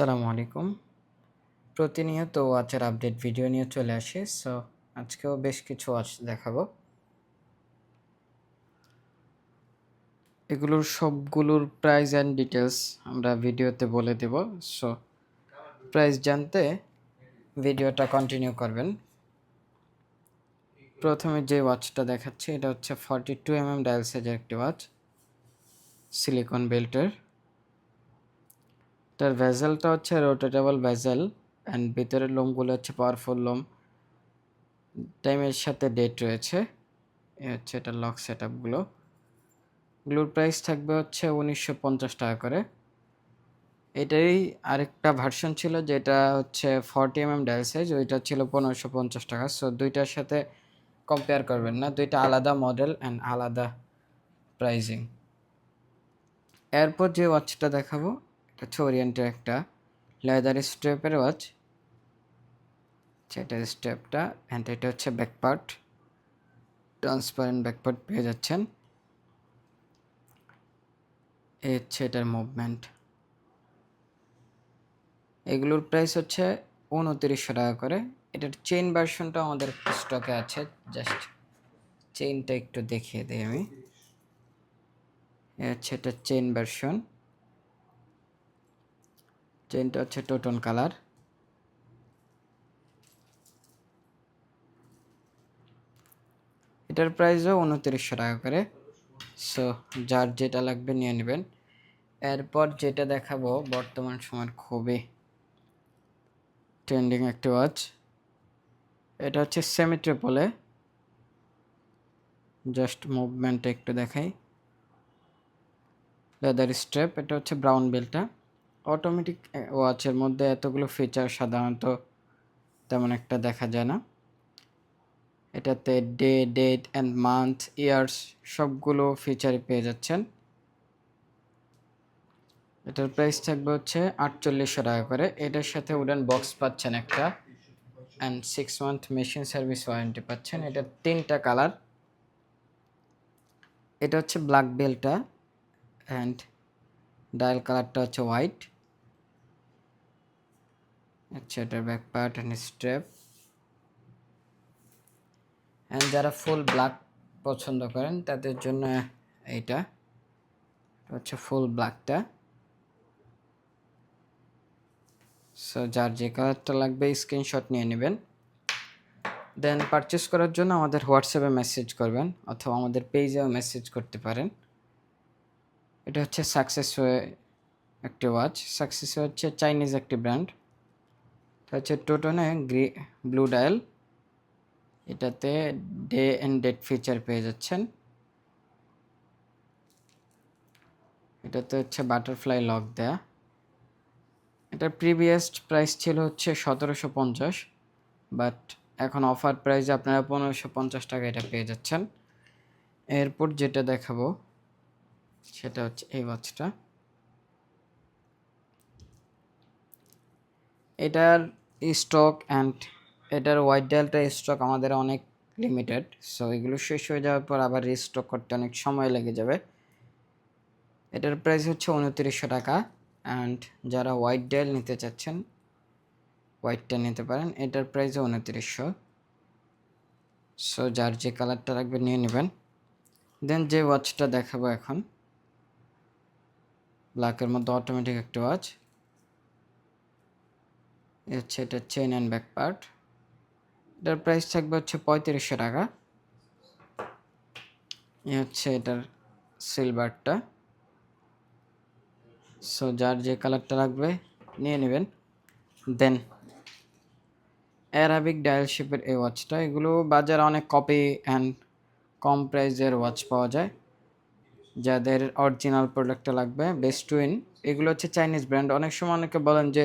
আসসালামু আলাইকুম। প্রতিনিয়ত ওয়াচের আপডেট ভিডিও নিয়ে চলে আসি, সো আজকেও বেশ কিছু ওয়াচ দেখাবো। এগুলোর সবগুলোর প্রাইস অ্যান্ড ডিটেলস আমরা ভিডিওতে বলে দেব, সো প্রাইস জানতে ভিডিওটা কন্টিনিউ করবেন। প্রথমে যে ওয়াচটা দেখাচ্ছি, এটা হচ্ছে forty two M M dial সাইজের একটি ওয়াচ সিলিকন বেল্টের এটার ভেজেলটা হচ্ছে রোটেটেবল ভেজেল অ্যান্ড ভিতরের লোমগুলো হচ্ছে পাওয়ারফুল লোম। টাইমের সাথে ডেট রয়েছে। এ হচ্ছে এটা লক সেট আপগুলো এগুলোর প্রাইস থাকবে হচ্ছে উনিশশো পঞ্চাশ টাকা করে। এটারই আরেকটা ভার্সন ছিল যেটা হচ্ছে forty M M dial size ওইটা ছিল পনেরোশো পঞ্চাশ টাকা। সো দুইটার সাথে কম্পেয়ার করবেন না। দুইটা আলাদা মডেল অ্যান্ড আলাদা প্রাইজিং এরপর যে ওয়াচটা দেখাবো হচ্ছে ওরিয়েন্টের একটা লেদার স্ট্রেপের ওয়াচ সেটার স্টেপটা অ্যান্ড এটা হচ্ছে ব্যাকপার্ট ট্রান্সপারেন্ট ব্যাকপার্ট পেয়ে যাচ্ছেন। এই হচ্ছে এটার মুভমেন্ট এগুলোর প্রাইস হচ্ছে উনতিরিশশো টাকা করে। এটার চেইন ভার্সনটা আমাদের স্টকে আছে জাস্ট চেইনটা একটু দেখিয়ে দিই আমি। হচ্ছে এটা চেইন ভার্সন চেইনটা হচ্ছে টোটন কালার। এটার প্রাইসও উনত্রিশশো টাকা করে। সো যার যেটা লাগবে নিয়ে নেবেন। এরপর যেটা দেখাবো, বর্তমান সময়ের খুবই ট্রেন্ডিং একটি ওয়াচ এটা হচ্ছে সেমি ট্রিপলে জাস্ট মুভমেন্টটা একটু দেখাই। লেদার স্ট্রেপ এটা হচ্ছে ব্রাউন বেলটা অটোমেটিক ওয়াচের মধ্যে এতগুলো ফিচার সাধারণত তেমন একটা দেখা যায় না। এটাতে day date and month years সবগুলো ফিচার পেয়ে যাচ্ছেন। এটার প্রাইস থাকবে হচ্ছে আটচল্লিশশো টাকা করে। এটার সাথে উডেন বক্স পাচ্ছেন একটা and six month machine service warranty পাচ্ছেন। এটা তিনটা কালার এটা হচ্ছে ব্ল্যাক বেলটা অ্যান্ড ডায়াল কালারটা হচ্ছে হোয়াইট আচ্ছা এটার back part and strap and যারা ফুল ব্ল্যাক পছন্দ করেন, তাদের জন্য এইটা। হচ্ছে ফুল ব্ল্যাকটা সো যার যে কালারটা লাগবে স্ক্রিনশট নিয়ে নেবেন। দেন পারচেস করার জন্য আমাদের হোয়াটসঅ্যাপে মেসেজ করবেন, অথবা আমাদের পেজেও মেসেজ করতে পারেন। এটা হচ্ছে সাকসেস হয়ে একটি ওয়াচ সাকসেস হচ্ছে চাইনিজ একটি ব্র্যান্ড এটা হচ্ছে two tone grey blue dial এটাতে ডে অ্যান্ড ডেট ফিচার পেয়ে যাচ্ছেন। এটাতে হচ্ছে বাটারফ্লাই লক দেয়া। এটার প্রিভিয়াস প্রাইস ছিল হচ্ছে সতেরোশো পঞ্চাশ বাট এখন অফার প্রাইসে আপনারা পনেরোশো পঞ্চাশ টাকা এটা পেয়ে যাচ্ছেন। এরপর যেটা দেখাবো, সেটা হচ্ছে এই ওয়াচটা এটার স্টক অ্যান্ড এটার হোয়াইট ডায়ালটা স্টক আমাদের অনেক লিমিটেড সো এগুলো শেষ হয়ে যাওয়ার পর আবার রিস্টক করতে অনেক সময় লেগে যাবে। এটার প্রাইস হচ্ছে উনত্রিশশো টাকা অ্যান্ড যারা হোয়াইট ডায়াল নিতে চাচ্ছেন হোয়াইটটা নিতে পারেন, এটার প্রাইসও উনত্রিশশো। সো যার যে কালারটা লাগবে নিয়ে নেবেন। দেন যে ওয়াচটা দেখাবো এখন ব্ল্যাকের মধ্যে অটোমেটিক একটা ওয়াচ হচ্ছে এটা চেন অ্যান্ড ব্যাক পার্ট এটার প্রাইস থাকবে হচ্ছে পঁয়ত্রিশশো টাকা। এ হচ্ছে এটার সিলভারটা সো যার যে কালারটা লাগবে, নিয়ে নেবেন। দেন অ্যারাবিক ডায়াল শেপের এই ওয়াচটা এগুলো বাজারে অনেক কপি অ্যান্ড কম প্রাইজের ওয়াচ পাওয়া যায়। যাদের অরিজিনাল প্রোডাক্টটা লাগবে বেস্ট টুইন এগুলো হচ্ছে চাইনিজ ব্র্যান্ড অনেক সময় অনেকে বলেন যে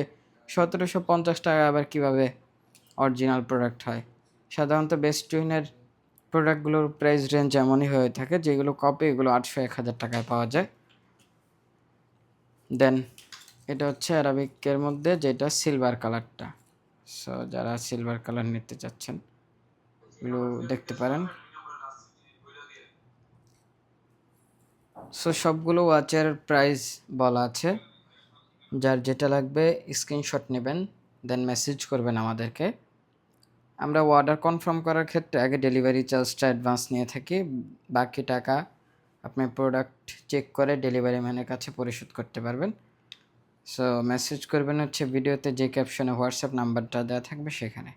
সতেরোশো পঞ্চাশ টাকা আবার কীভাবে অরিজিনাল প্রোডাক্ট হয়? সাধারণত বেস্ট টুইনের প্রোডাক্টগুলোর প্রাইস রেঞ্জ এমনই হয়ে থাকে, যেগুলো কপি এগুলো আটশো, এক হাজার টাকায় পাওয়া যায়। দেন এটা হচ্ছে অ্যারাবিকের মধ্যে, যেটা সিলভার কালারটা সো যারা সিলভার কালার নিতে চাচ্ছেন, এগুলো দেখতে পারেন। সো সবগুলো ওয়াচের প্রাইস বলা আছে। যার যেটা লাগবে স্ক্রিনশট নেবেন দেন মেসেজ করবেন আমাদেরকে। আমরা অর্ডার কনফার্ম করার ক্ষেত্রে আগে ডেলিভারি চার্জটা অ্যাডভান্স নিয়ে থাকি। বাকি টাকা আপনি প্রোডাক্ট চেক করে ডেলিভারি ম্যানের কাছে পরিশোধ করতে পারবেন। সো মেসেজ করবেন হচ্ছে ভিডিওতে যে ক্যাপশনে হোয়াটসঅ্যাপ নাম্বারটা দেওয়া থাকবে সেখানে।